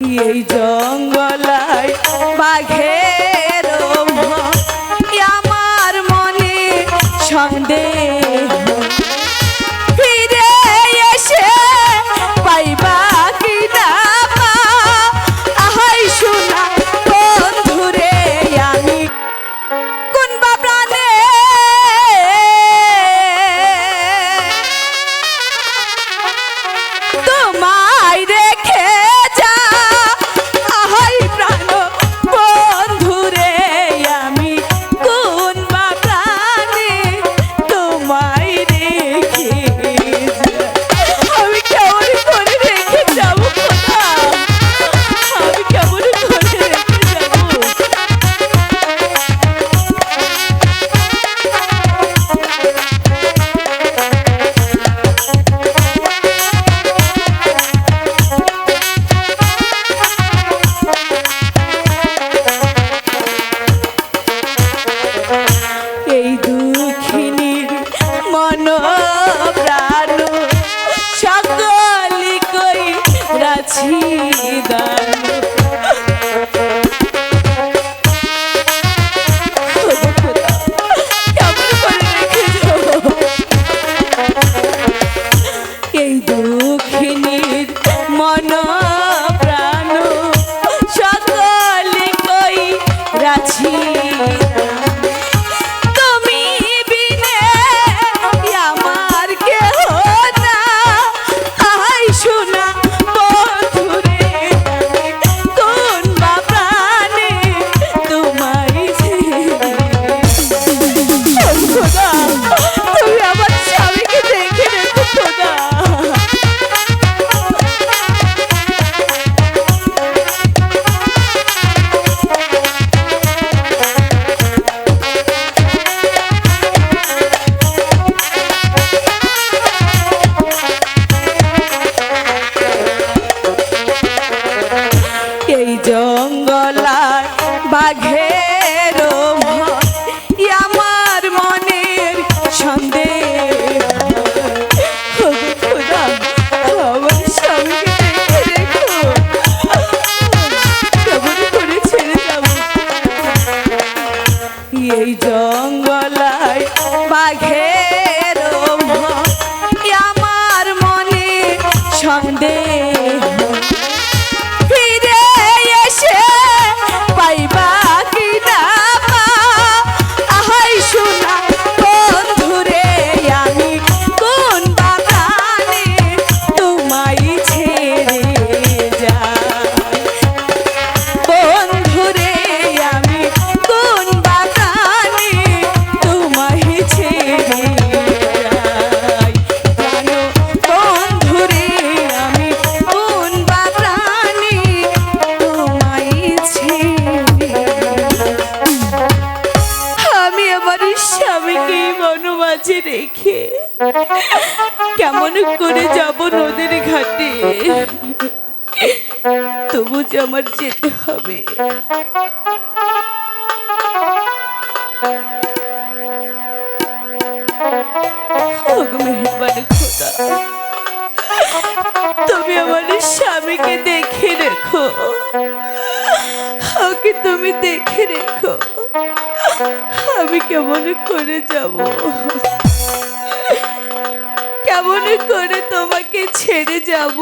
এই জঙ্গলায় বাঘের আমার মনে সন্দেহ? মন প্রাণ সকলি কই রাছি দা জঙ্গলার বাঘের আমার মনের সন্দেহ। কেমন করে যাব নদীর ঘাটে? তবু যে আমার যেতে হবে। তুমি আমার স্বামীকে দেখে রেখো। ওকে তুমি দেখে রেখো। আমি কেমন করে যাব? কেমন করে তোমাকে ছেড়ে যাব?